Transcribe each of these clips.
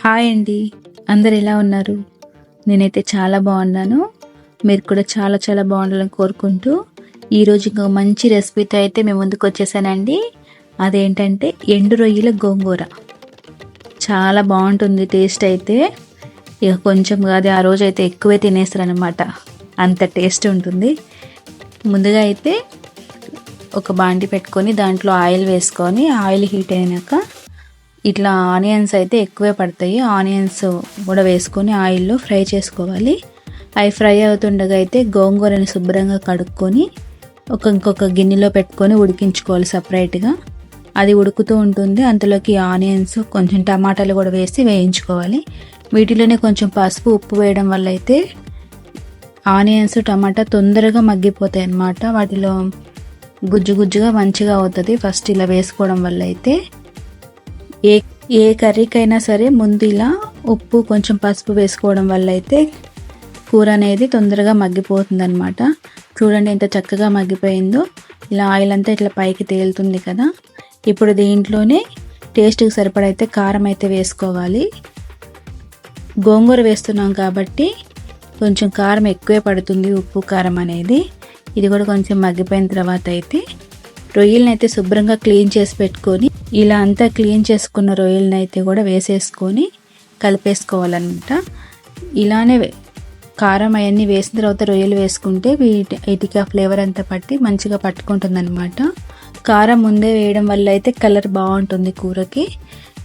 Hi అండి. అందరు ఎలా ఉన్నారు? నేనైతే చాలా బాగున్నాను. మీరు కూడా చాలా చాలా బాగుండాలని కోరుకుంటూ ఈరోజు ఇంకొక మంచి రెసిపీతో అయితే మేము ముందుకు వచ్చేసానండి. అదేంటంటే ఎండు రొయ్యల గోంగూర. చాలా బాగుంటుంది టేస్ట్ అయితే. ఇక కొంచెం కాదు ఆ రోజు అయితే ఎక్కువే తినేస్తారనమాట అంత టేస్ట్ ఉంటుంది. ముందుగా అయితే ఒక బాండి పెట్టుకొని దాంట్లో ఆయిల్ వేసుకొని ఆయిల్ హీట్ అయినాక ఇట్లా ఆనియన్స్ అయితే ఎక్కువే పడతాయి. ఆనియన్స్ కూడా వేసుకొని ఆయిల్లో ఫ్రై చేసుకోవాలి. అవి ఫ్రై అవుతుండగా అయితే గోంగూరని శుభ్రంగా కడుక్కొని ఒక ఇంకొక గిన్నెలో పెట్టుకొని ఉడికించుకోవాలి సపరేట్గా. అది ఉడుకుతూ ఉంటుంది. అంతలోకి ఆనియన్స్ కొంచెం టమాటాలు కూడా వేసి వేయించుకోవాలి. వీటిలోనే కొంచెం పసుపు ఉప్పు వేయడం వల్ల అయితే ఆనియన్స్ టమాటా తొందరగా మగ్గిపోతాయి అన్నమాట. వాటిలో గుజ్జు గుజ్జుగా మంచిగా అవుతుంది. ఫస్ట్ ఇలా వేసుకోవడం వల్ల అయితే ఏ ఏ కర్రీకైనా సరే ముందు ఇలా ఉప్పు కొంచెం పసుపు వేసుకోవడం వల్ల అయితే కూర అనేది తొందరగా మగ్గిపోతుంది అనమాట చూడండి ఎంత చక్కగా మగ్గిపోయిందో. ఇలా ఆయిల్ అంతా ఇట్లా పైకి తేలుతుంది కదా. ఇప్పుడు దీంట్లోనే టేస్ట్కి సరిపడైతే కారం అయితే వేసుకోవాలి. గోంగూర వేస్తున్నాం కాబట్టి కొంచెం కారం ఎక్కువే పడుతుంది ఉప్పు కారం అనేది. ఇది కూడా కొంచెం మగ్గిపోయిన తర్వాత అయితే రొయ్యలను అయితే శుభ్రంగా క్లీన్ చేసి పెట్టుకొని ఇలా అంతా క్లీన్ చేసుకున్న రొయ్యలను అయితే కూడా వేసేసుకొని కలిపేసుకోవాలన్నమాట. ఇలానే కారం అవన్నీ వేసిన తర్వాత రొయ్యలు వేసుకుంటే వీటి వీటికి ఆ ఫ్లేవర్ అంతా పట్టి మంచిగా పట్టుకుంటుంది అనమాట కారం ముందే వేయడం వల్ల అయితే కలర్ బాగుంటుంది కూరకి.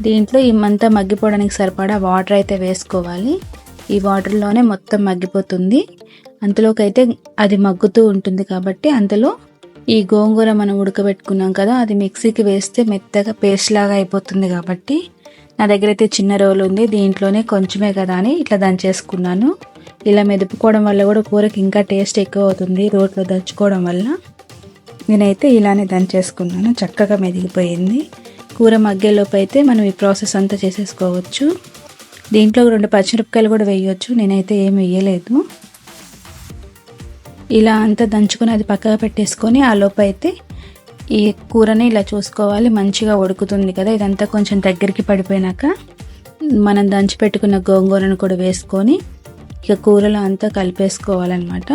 దీంట్లో ఇమంతా మగ్గిపోవడానికి సరిపడా వాటర్ అయితే వేసుకోవాలి. ఈ వాటర్లోనే మొత్తం మగ్గిపోతుంది. అంతలోకి అయితే అది మగ్గుతూ ఉంటుంది కాబట్టి అంతలో ఈ గోంగూర మనం ఉడకబెట్టుకున్నాం కదా అది మిక్సీకి వేస్తే మెత్తగా పేస్ట్ లాగా అయిపోతుంది కాబట్టి నా దగ్గర అయితే చిన్న రోల్ ఉంది దీంట్లోనే కొంచెమే కదా అని ఇట్లా దంచేసుకున్నాను. ఇలా మెదుపుకోవడం వల్ల కూడా కూరకి ఇంకా టేస్ట్ ఎక్కువ అవుతుంది రోట్లో దంచుకోవడం వల్ల. నేనైతే ఇలానే దంచేసుకున్నాను చక్కగా మెదిగిపోయింది. కూర మగ్గేలోపు అయితే మనం ఈ ప్రాసెస్ అంతా చేసేసుకోవచ్చు. దీంట్లో రెండు పచ్చిమిరపకాయలు కూడా వేయవచ్చు నేనైతే ఏం వేయలేదు. ఇలా అంతా దంచుకొని అది పక్కగా పెట్టేసుకొని ఆ లోపు అయితే ఈ కూరని ఇలా చూసుకోవాలి. మంచిగా ఉడుకుతుంది కదా. ఇదంతా కొంచెం దగ్గరికి పడిపోయినాక మనం దంచి పెట్టుకున్న గోంగూరను కూడా వేసుకొని ఇక కూరలో అంతా కలిపేసుకోవాలన్నమాట.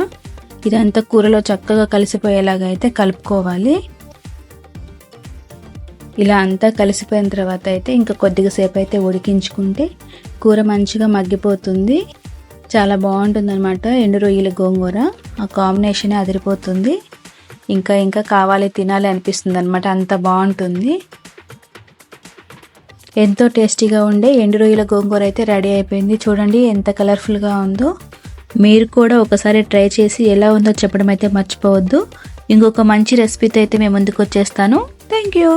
ఇదంతా కూరలో చక్కగా కలిసిపోయేలాగా అయితే కలుపుకోవాలి. ఇలా అంతా కలిసిపోయిన తర్వాత అయితే ఇంకా కొద్దిగా సేపు అయితే ఉడికించుకుంటే కూర మంచిగా మగ్గిపోతుంది. చాలా బాగుంటుంది అనమాట ఎండు రొయ్యల గోంగూర. ఆ కాంబినేషనే అదిరిపోతుంది. ఇంకా ఇంకా కావాలి తినాలి అనిపిస్తుంది అనమాట అంత బాగుంటుంది. ఎంతో టేస్టీగా ఉండే ఎండు రొయ్యల గోంగూర అయితే రెడీ అయిపోయింది. చూడండి ఎంత కలర్ఫుల్గా ఉందో. మీరు కూడా ఒకసారి ట్రై చేసి ఎలా ఉందో చెప్పడం అయితే మర్చిపోవద్దు. ఇంకొక మంచి రెసిపీతో అయితే మేము ముందుకు వచ్చేస్తాను. Thank you.